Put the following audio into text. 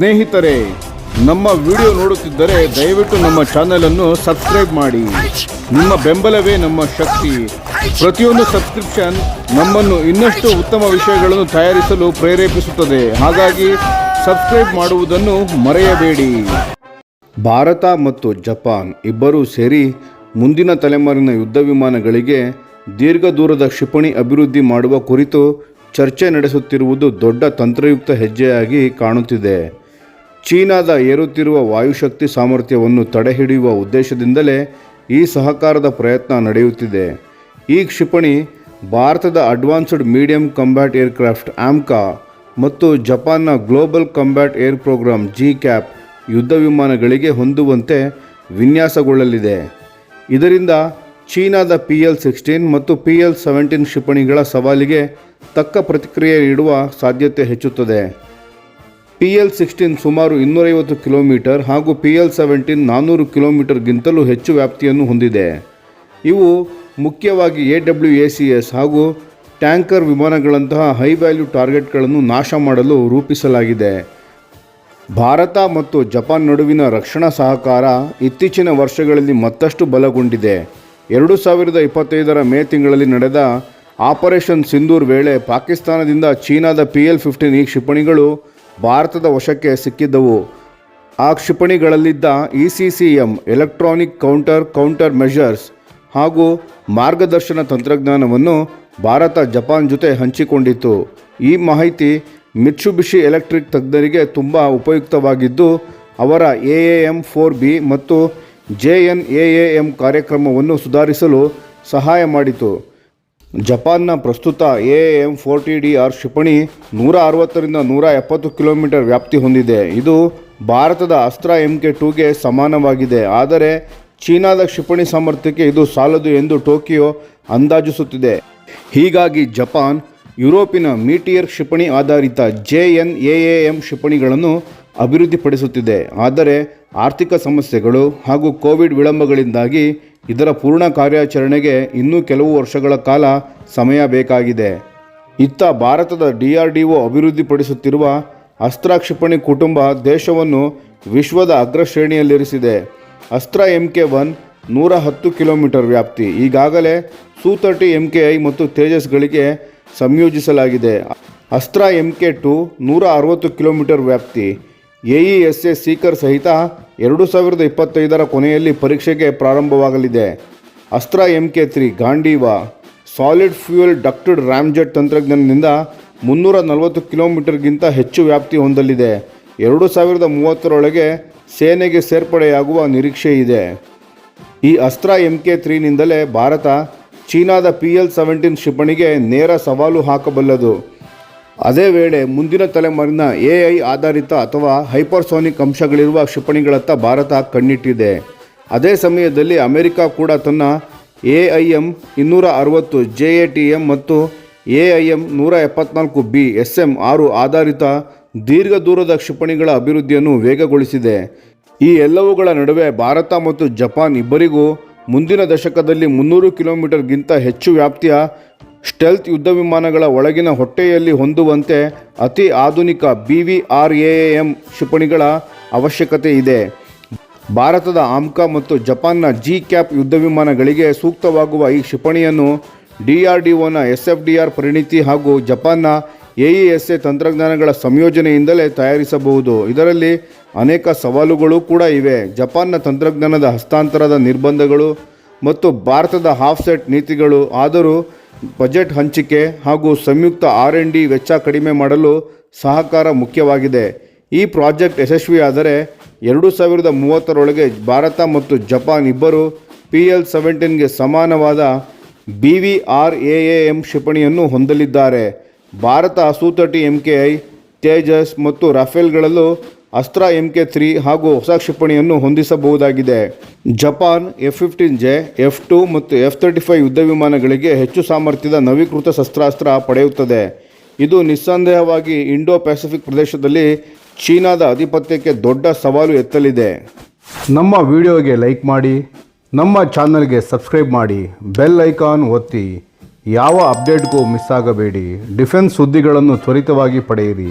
ಸ್ನೇಹಿತರೆ, ನಮ್ಮ ವಿಡಿಯೋ ನೋಡುತ್ತಿದ್ದರೆ ದಯವಿಟ್ಟು ನಮ್ಮ ಚಾನೆಲ್ ಅನ್ನು ಸಬ್ಸ್ಕ್ರೈಬ್ ಮಾಡಿ. ನಿಮ್ಮ ಬೆಂಬಲವೇ ನಮ್ಮ ಶಕ್ತಿ. ಪ್ರತಿಯೊಂದು ಸಬ್ಸ್ಕ್ರಿಪ್ಷನ್ ನಮ್ಮನ್ನು ಇನ್ನಷ್ಟು ಉತ್ತಮ ವಿಷಯಗಳನ್ನು ತಯಾರಿಸಲು ಪ್ರೇರೇಪಿಸುತ್ತದೆ. ಹಾಗಾಗಿ ಸಬ್ಸ್ಕ್ರೈಬ್ ಮಾಡುವುದನ್ನು ಮರೆಯಬೇಡಿ. ಭಾರತ ಮತ್ತು ಜಪಾನ್ ಇಬ್ಬರೂ ಸೇರಿ ಮುಂದಿನ ತಲೆಮಾರಿನ ಯುದ್ಧ ವಿಮಾನಗಳಿಗೆ ದೀರ್ಘ ದೂರದ ಕ್ಷಿಪಣಿ ಅಭಿವೃದ್ಧಿ ಮಾಡುವ ಕುರಿತು ಚರ್ಚೆ ನಡೆಸುತ್ತಿರುವುದು ದೊಡ್ಡ ತಂತ್ರಯುಕ್ತ ಹೆಜ್ಜೆಯಾಗಿ ಕಾಣುತ್ತಿದೆ. ಚೀನಾದ ಏರುತ್ತಿರುವ ವಾಯುಶಕ್ತಿ ಸಾಮರ್ಥ್ಯವನ್ನು ತಡೆಹಿಡಿಯುವ ಉದ್ದೇಶದಿಂದಲೇ ಈ ಸಹಕಾರದ ಪ್ರಯತ್ನ ನಡೆಯುತ್ತಿದೆ. ಈ ಕ್ಷಿಪಣಿ ಭಾರತದ advanced medium combat aircraft AMCA ಮತ್ತು ಜಪಾನ್ನ global combat air programme G cap ಯುದ್ಧ ವಿಮಾನಗಳಿಗೆ ಹೊಂದುವಂತೆ ವಿನ್ಯಾಸಗೊಳ್ಳಲಿದೆ. ಇದರಿಂದ ಚೀನಾದ ಪಿ ಎಲ್ ಸಿಕ್ಸ್ಟೀನ್ ಮತ್ತು ಪಿ ಎಲ್ ಸೆವೆಂಟೀನ್ ಕ್ಷಿಪಣಿಗಳ ಸವಾಲಿಗೆ ತಕ್ಕ ಪ್ರತಿಕ್ರಿಯೆ ನೀಡುವ ಸಾಧ್ಯತೆ ಹೆಚ್ಚುತ್ತದೆ. ಪಿ ಎಲ್ ಸಿಕ್ಸ್ಟೀನ್ ಸುಮಾರು ಇನ್ನೂರೈವತ್ತು ಕಿಲೋಮೀಟರ್ ಹಾಗೂ ಪಿ ಎಲ್ ಸೆವೆಂಟೀನ್ ನಾನ್ನೂರು ಕಿಲೋಮೀಟರ್ಗಿಂತಲೂ ಹೆಚ್ಚು ವ್ಯಾಪ್ತಿಯನ್ನು ಹೊಂದಿದೆ. ಇವು ಮುಖ್ಯವಾಗಿ A W A C S ಹಾಗೂ ಟ್ಯಾಂಕರ್ ವಿಮಾನಗಳಂತಹ ಹೈ ವ್ಯಾಲ್ಯೂ ಟಾರ್ಗೆಟ್ಗಳನ್ನು ನಾಶ ಮಾಡಲು ರೂಪಿಸಲಾಗಿದೆ. ಭಾರತ ಮತ್ತು ಜಪಾನ್ ನಡುವಿನ ರಕ್ಷಣಾ ಸಹಕಾರ ಇತ್ತೀಚಿನ ವರ್ಷಗಳಲ್ಲಿ ಮತ್ತಷ್ಟು ಬಲಗೊಂಡಿದೆ. ಎರಡು ಸಾವಿರದ ಇಪ್ಪತ್ತೈದರ ಮೇ ತಿಂಗಳಲ್ಲಿ ನಡೆದ ಆಪರೇಷನ್ ಸಿಂಧೂರ್ ವೇಳೆ ಪಾಕಿಸ್ತಾನದಿಂದ ಚೀನಾದ ಪಿ ಎಲ್ ಫಿಫ್ಟೀನ್ ಈ ಕ್ಷಿಪಣಿಗಳು ಭಾರತದ ವಶಕ್ಕೆ ಸಿಕ್ಕಿದ್ದವು ಆ ಕ್ಷಿಪಣಿಗಳಲ್ಲಿದ್ದ E C C M electronic counter counter measures ಹಾಗೂ ಮಾರ್ಗದರ್ಶನ ತಂತ್ರಜ್ಞಾನವನ್ನು ಭಾರತ ಜಪಾನ್ ಜೊತೆ ಹಂಚಿಕೊಂಡಿತ್ತು. ಈ ಮಾಹಿತಿ ಮಿಟ್ಸುಬಿಷಿ ಎಲೆಕ್ಟ್ರಿಕ್ ತಜ್ಞರಿಗೆ ತುಂಬ ಉಪಯುಕ್ತವಾಗಿದ್ದು, ಅವರ A A M four B ಮತ್ತು J N A A M ಕಾರ್ಯಕ್ರಮವನ್ನು ಸುಧಾರಿಸಲು ಸಹಾಯ ಮಾಡಿತು. ಜಪಾನ್ನ ಪ್ರಸ್ತುತ A M forty D R ಕ್ಷಿಪಣಿ ನೂರ ಅರವತ್ತರಿಂದ ನೂರ ಎಪ್ಪತ್ತು ಕಿಲೋಮೀಟರ್ ವ್ಯಾಪ್ತಿ ಹೊಂದಿದೆ. ಇದು ಭಾರತದ ಅಸ್ತ್ರ ಎಂ ಕೆ ಟೂಗೆ ಸಮಾನವಾಗಿದೆ. ಆದರೆ ಚೀನಾದ ಕ್ಷಿಪಣಿ ಸಾಮರ್ಥ್ಯಕ್ಕೆ ಇದು ಸಾಲದು ಎಂದು ಟೋಕಿಯೋ ಅಂದಾಜಿಸುತ್ತಿದೆ. ಹೀಗಾಗಿ ಜಪಾನ್, ಯುರೋಪಿನ ಮೀಟಿಯರ್ ಕ್ಷಿಪಣಿ ಆಧಾರಿತ J N A A M ಕ್ಷಿಪಣಿಗಳನ್ನು ಅಭಿವೃದ್ಧಿಪಡಿಸುತ್ತಿದೆ. ಆದರೆ ಆರ್ಥಿಕ ಸಮಸ್ಯೆಗಳು ಹಾಗೂ ಕೋವಿಡ್ ವಿಳಂಬಗಳಿಂದಾಗಿ ಇದರ ಪೂರ್ಣ ಕಾರ್ಯಾಚರಣೆಗೆ ಇನ್ನೂ ಕೆಲವು ವರ್ಷಗಳ ಕಾಲ ಸಮಯ ಬೇಕಾಗಿದೆ. ಇತ್ತ ಭಾರತದ ಡಿ ಆರ್ ಡಿ ಒ ಅಭಿವೃದ್ಧಿಪಡಿಸುತ್ತಿರುವ ಅಸ್ತ್ರ ಕ್ಷಿಪಣಿ ಕುಟುಂಬ ದೇಶವನ್ನು ವಿಶ್ವದ ಅಗ್ರಶ್ರೇಣಿಯಲ್ಲಿರಿಸಿದೆ ಅಸ್ತ್ರ ಎಂ ಕೆ ಒನ್ ನೂರ ಹತ್ತು ಕಿಲೋಮೀಟರ್ ವ್ಯಾಪ್ತಿ. ಈಗಾಗಲೇ Su thirty M K I ಮತ್ತು ತೇಜಸ್ಗಳಿಗೆ ಸಂಯೋಜಿಸಲಾಗಿದೆ. ಅಸ್ತ್ರ ಎಂ ಕೆ ಟು ನೂರ ಅರವತ್ತು ಕಿಲೋಮೀಟರ್ ವ್ಯಾಪ್ತಿ. A E S A seeker ಸಹಿತ ಎರಡು ಸಾವಿರದ ಇಪ್ಪತ್ತೈದರ ಕೊನೆಯಲ್ಲಿ ಪರೀಕ್ಷೆಗೆ ಪ್ರಾರಂಭವಾಗಲಿದೆ. Astra M K three, Gandiva, solid fuel ducted ramjet ತಂತ್ರಜ್ಞಾನದಿಂದ ಮುನ್ನೂರ ನಲವತ್ತು ಕಿಲೋಮೀಟರ್ಗಿಂತ ಹೆಚ್ಚು ವ್ಯಾಪ್ತಿ ಹೊಂದಲಿದೆ. ಎರಡು ಸಾವಿರದ ಮೂವತ್ತರೊಳಗೆ ಸೇನೆಗೆ ಸೇರ್ಪಡೆಯಾಗುವ ನಿರೀಕ್ಷೆ ಇದೆ. ಈ ಅಸ್ತ್ರ ಎಂ ಕೆ ತ್ರೀನಿಂದಲೇ ಭಾರತ ಚೀನಾದ ಪಿ ಎಲ್ ಸೆವೆಂಟೀನ್ ಕ್ಷಿಪಣಿಗೆ ನೇರ ಸವಾಲು ಹಾಕಬಲ್ಲದು. ಅದೇ ವೇಳೆ ಮುಂದಿನ ತಲೆಮಾರಿನ ಎ ಐ ಆಧಾರಿತ ಅಥವಾ ಹೈಪರ್ಸೋನಿಕ್ ಅಂಶಗಳಿರುವ ಕ್ಷಿಪಣಿಗಳತ್ತ ಭಾರತ ಕಣ್ಣಿಟ್ಟಿದೆ. ಅದೇ ಸಮಯದಲ್ಲಿ ಅಮೆರಿಕ ಕೂಡ ತನ್ನ ಎ ಐ ಎಂ ಇನ್ನೂರ ಅರವತ್ತು ಜೆ ಎ ಟಿ ಎಂ ಮತ್ತು ಎ ಐ ಎಂ ನೂರ ಎಪ್ಪತ್ನಾಲ್ಕು ಬಿ ಎಸ್ ಎಂ ಆರು ಆಧಾರಿತ ದೀರ್ಘ ದೂರದ ಕ್ಷಿಪಣಿಗಳ ಅಭಿವೃದ್ಧಿಯನ್ನು ವೇಗಗೊಳಿಸಿದೆ. ಈ ಎಲ್ಲವುಗಳ ನಡುವೆ ಭಾರತ ಮತ್ತು ಜಪಾನ್ ಇಬ್ಬರಿಗೂ ಮುಂದಿನ ದಶಕದಲ್ಲಿ ಮುನ್ನೂರು ಕಿಲೋಮೀಟರ್ಗಿಂತ ಹೆಚ್ಚು ವ್ಯಾಪ್ತಿಯ ಸ್ಟೆಲ್ತ್ ಯುದ್ಧ ವಿಮಾನಗಳ ಒಳಗಿನ ಹೊಟ್ಟೆಯಲ್ಲಿ ಹೊಂದುವಂತೆ ಅತಿ ಆಧುನಿಕ B V R A A ಕ್ಷಿಪಣಿಗಳ ಅವಶ್ಯಕತೆ ಇದೆ. ಭಾರತದ ಆಮ್ಕಾ ಮತ್ತು ಜಪಾನ್ನ ಜಿ ಕ್ಯಾಪ್ ಯುದ್ಧ ವಿಮಾನಗಳಿಗೆ ಸೂಕ್ತವಾಗುವ ಈ ಕ್ಷಿಪಣಿಯನ್ನು ಡಿ ಆರ್ ಡಿ ಒನ ಎಸ್ ಎಫ್ ಡಿ ಆರ್ ಪರಿಣಿತಿ ಹಾಗೂ ಜಪಾನ್ನ ಎ ಇ ಎಸ್ ಎ ತಂತ್ರಜ್ಞಾನಗಳ ಸಂಯೋಜನೆಯಿಂದಲೇ ತಯಾರಿಸಬಹುದು. ಇದರಲ್ಲಿ ಅನೇಕ ಸವಾಲುಗಳು ಕೂಡ ಇವೆ. ಜಪಾನ್ನ ತಂತ್ರಜ್ಞಾನದ ಹಸ್ತಾಂತರದ ನಿರ್ಬಂಧಗಳು ಮತ್ತು ಭಾರತದ ಹಾಫ್ಸೆಟ್ ನೀತಿಗಳು, ಆದರೂ ಬಜೆಟ್ ಹಂಚಿಕೆ ಹಾಗೂ ಸಂಯುಕ್ತ ಆರ್ ಎನ್ ಡಿ ವೆಚ್ಚ ಕಡಿಮೆ ಮಾಡಲು ಸಹಕಾರ ಮುಖ್ಯವಾಗಿದೆ. ಈ ಪ್ರಾಜೆಕ್ಟ್ ಯಶಸ್ವಿಯಾದರೆ ಎರಡು ಸಾವಿರದ ಮೂವತ್ತರೊಳಗೆ ಭಾರತ ಮತ್ತು ಜಪಾನ್ ಇಬ್ಬರು ಪಿ ಎಲ್ ಸೆವೆಂಟೀನ್ಗೆ ಸಮಾನವಾದ B V R A A M ಕ್ಷಿಪಣಿಯನ್ನು ಹೊಂದಲಿದ್ದಾರೆ. Bharat Su thirty M K I, Tejas ಮತ್ತು ರಫೇಲ್ಗಳಲ್ಲೂ ಅಸ್ತ್ರ ಎಂ ಕೆ ತ್ರೀ ಹಾಗೂ ಹೊಸ ಕ್ಷಿಪಣಿಯನ್ನು ಹೊಂದಿಸಬಹುದಾಗಿದೆ. Japan F fifteen J F two ಮತ್ತು ಎಫ್ ತರ್ಟಿ ಫೈವ್ ಯುದ್ಧ ವಿಮಾನಗಳಿಗೆ ಹೆಚ್ಚು ಸಾಮರ್ಥ್ಯದ ನವೀಕೃತ ಶಸ್ತ್ರಾಸ್ತ್ರ ಪಡೆಯುತ್ತದೆ. ಇದು ನಿಸ್ಸಂದೇಹವಾಗಿ ಇಂಡೋ ಪೆಸಿಫಿಕ್ ಪ್ರದೇಶದಲ್ಲಿ ಚೀನಾದ ಆಧಿಪತ್ಯಕ್ಕೆ ದೊಡ್ಡ ಸವಾಲು ಎತ್ತಲಿದೆ. ನಮ್ಮ ವಿಡಿಯೋಗೆ ಲೈಕ್ ಮಾಡಿ, ನಮ್ಮ ಚಾನಲ್ಗೆ ಸಬ್ಸ್ಕ್ರೈಬ್ ಮಾಡಿ, ಬೆಲ್ ಐಕಾನ್ ಒತ್ತಿ. ಯಾವ ಅಪ್ಡೇಟ್ಗೂ ಮಿಸ್ ಆಗಬೇಡಿ. ಡಿಫೆನ್ಸ್ ಸುದ್ದಿಗಳನ್ನು ತ್ವರಿತವಾಗಿ ಪಡೆಯಿರಿ.